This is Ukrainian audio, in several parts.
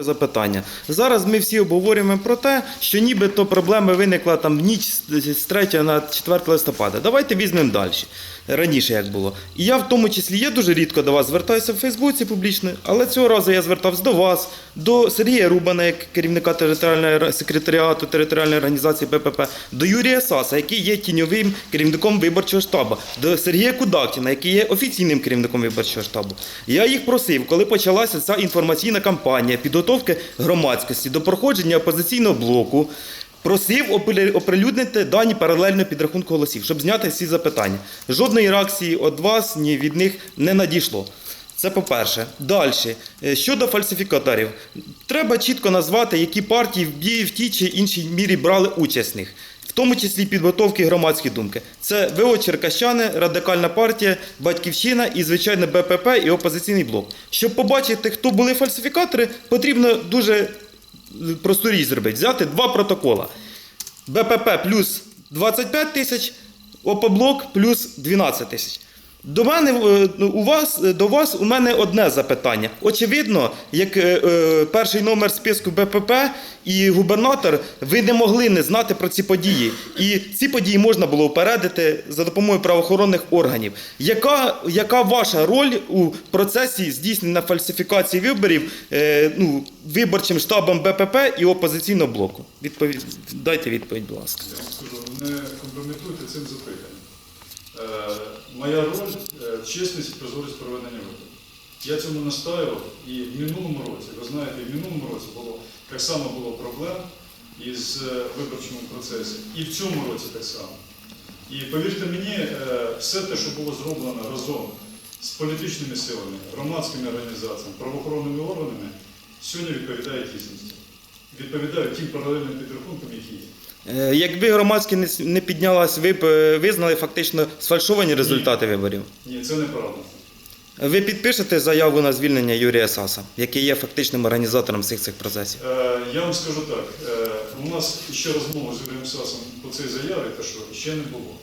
Запитання. Зараз ми всі обговорюємо про те, що нібито проблема виникла там в ніч з з 3 на 4 листопада. Давайте візьмемо далі. Раніше як було. І я в тому числі я дуже рідко до вас звертаюся в Фейсбуці публічно, але цього разу я звертався до вас, до Сергія Рубана, як керівника територіальної ра- секретаріату територіальної організації БПП, до Юрія Саса, який є тіньовим керівником виборчого штабу, до Сергія Кудактіна, який є офіційним керівником виборчого штабу. Я їх просив, коли почалася ця інформаційна кампанія підготовки громадськості до проходження опозиційного блоку. Просив оприлюднити дані паралельно підрахунку голосів, щоб зняти всі запитання. Жодної реакції від вас, ні від них не надійшло. Це по-перше. Далі. Е, Щодо фальсифікаторів, треба чітко назвати, які партії в бій- в тій чи іншій мірі брали участь в них, тому числі підготовки громадської думки. Це ВО Черкащани, Радикальна партія, Батьківщина і, звичайно, БПП і опозиційний блок. Щоб побачити, хто були фальсифікатори, потрібно дуже просту річ зробити. Взяти два протокола. БПП плюс 25 тисяч, ОПБЛОК плюс 12 тисяч. До мене е, ну, у вас до вас у мене одне запитання. Очевидно, як е, е, перший номер списку БПП і губернатор, ви не могли не знати про ці події. І ці події можна було упередити за допомогою правоохоронних органів. Яка, яка ваша роль у процесі здійснення фальсифікації виборів е, ну, виборчим штабом БПП і опозиційного блоку? Відповідь дайте відповідь, будь ласка. Не компрометуйте цим запитанням. Е, моя роль е, чесність і прозорість проведення виборів. Я цьому настаював і в минулому році, ви знаєте, в минулому році було так само було проблем із е, виборчому процесі, і в цьому році так само. І повірте мені, все те, що було зроблено разом з політичними силами, громадськими організаціями, правоохоронними органами, сьогодні відповідає дійсності. Відповідає тим паралельним підрахункам, які є. Е, Якби громадське не піднялась, ви б е, визнали фактично сфальшовані результати виборів. Ні, це неправда. Ви підпишете заяву на звільнення Юрія Саса, який є фактичним організатором всіх цих процесів. Е, Я вам скажу так, е, у нас ще розмова з Юрієм Сасом по цій заяві, та що ще не було.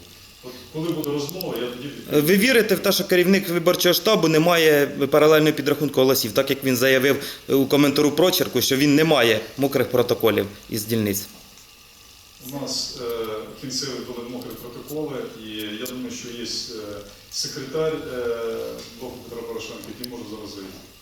От коли буде розмова, я тоді. Ви вірите в те, що керівник виборчого штабу не має паралельного підрахунку голосів, так як він заявив у коментару прочерку, що він не має мокрих протоколів із дільниць. У нас е, кінцеві були мокрі протоколи, і я думаю, що є е, секретар е, блоку Петра Порошенка, який може зараз зайти.